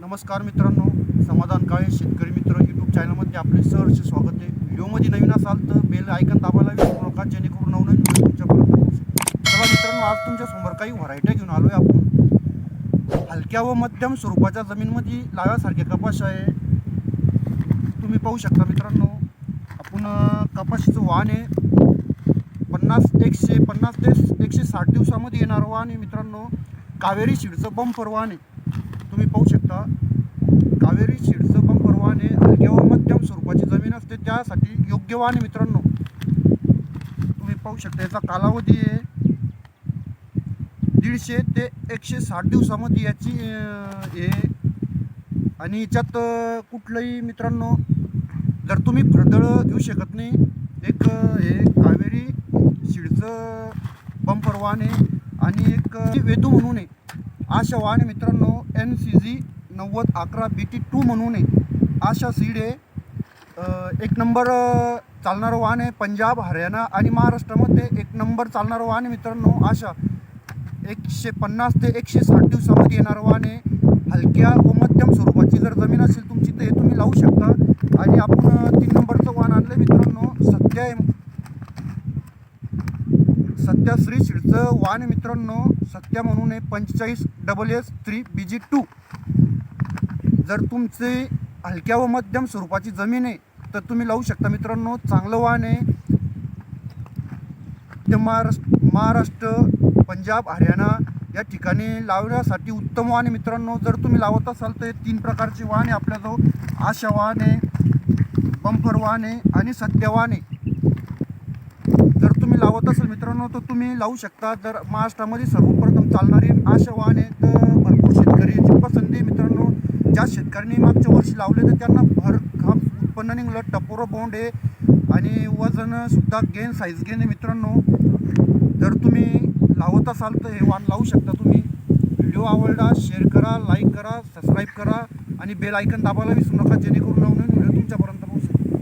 नमस्कार मित्रांनो समाधान काळे शेतकरी मित्र यूट्यूब चॅनलमध्ये आपले सहर्ष स्वागत आहे. व्हिडिओमध्ये नवीन असाल तर बेल आयकन दाबायला विसरू नका जेणेकरून नवनवीन व्हिडिओ तुमच्यापर्यंत चला मित्रांनो आज तुमच्यासमोर काही व्हरायट्या घेऊन आलो आहे आपण. हलक्या व मध्यम स्वरूपाच्या जमीनमध्ये लाव्यासारख्या कपाश आहे. तुम्ही पाहू शकता मित्रांनो आपण कपाशीचं वाहन आहे. पन्नास एकशे पन्नास ते एकशे साठ दिवसामध्ये येणारं वाहन आहे मित्रांनो. कावेरी शिडचं बंपर वाहन आहे. तुम्ही पाहू शकता कावेरी शिडचं पण परवाने आहे हलक्या व मध्यम स्वरूपाची जमीन असते. त्यासाठी योग्य वाहन मित्रांनो. तुम्ही पाहू शकता याचा कालावधी आहे दीडशे ते एकशे साठ दिवसामध्ये याची हे आणि याच्यात कुठलंही मित्रांनो जर तुम्ही फळदळ घेऊ शकत नाही एक हे कावेरी शिडचं पंपरवाहन आहे आणि एक वेदू म्हणून आहे. आशा वाहन मित्रांनो एन सी जी नव्वद अकरा बी टी टू म्हणून आहे. आशा सीड आहे. एक नंबर चालणारं वाहन आहे पंजाब हरियाणा आणि महाराष्ट्रामध्ये एक नंबर चालणारं वाहन आहे मित्रांनो आशा. एकशे पन्नास ते एकशे साठ दिवसामध्ये येणारं वाहन आहे. हलक्या व मध्यम स्वरूपाची. जर जमीन असेल तुमची तर हे तुम्ही लावू शकता. आणि आपण अं, तीन नंबरचं वाहन आणलं मित्रांनो सध्या आहे सत्या श्री शिडचं वाहन मित्रांनो सत्या म्हणून आहे पंचेचाळीस double S three B G two जर तुमचे हलक्या व मध्यम स्वरूपाची जमीन आहे तर तुम्ही लावू शकता मित्रांनो चांगलं वाहन आहे. ते महाराष्ट्र महाराष्ट्र पंजाब हरियाणा या ठिकाणी लावण्यासाठी उत्तम वाहन आहे मित्रांनो. जर तुम्ही लावत असाल तर हे तीन प्रकारचे वाहन आहे. आपल्याजवळ आशा वाहन आहे बंपर वाहन आहे आणि सत्य वाहन आहे. जर तुम्ही लावत असाल मित्रांनो तुम्ही लावू शकता. जर महाराष्ट्रामध्ये सर्वप्रथम चालणारी आशा वाहन तर भरपूर शेतकरी याची पसंती मित्रांनो ज्या शेतकऱ्यांनी मागच्या वर्षी लावले तर त्यांना भर खाम उत्पन्न निघलं. टपोरो बोंड आहे आणि वजन सुद्धा गेन साईज गेन आहे मित्रांनो. जर तुम्ही लावत असाल तर हे वाहन लावू शकता तुम्ही. व्हिडिओ आवडला शेअर करा लाईक करा सबस्क्राईब करा आणि बेल आयकन दाबायला विसरू नका जेणेकरून नवनवीन व्हिडिओ तुमच्यापर्यंत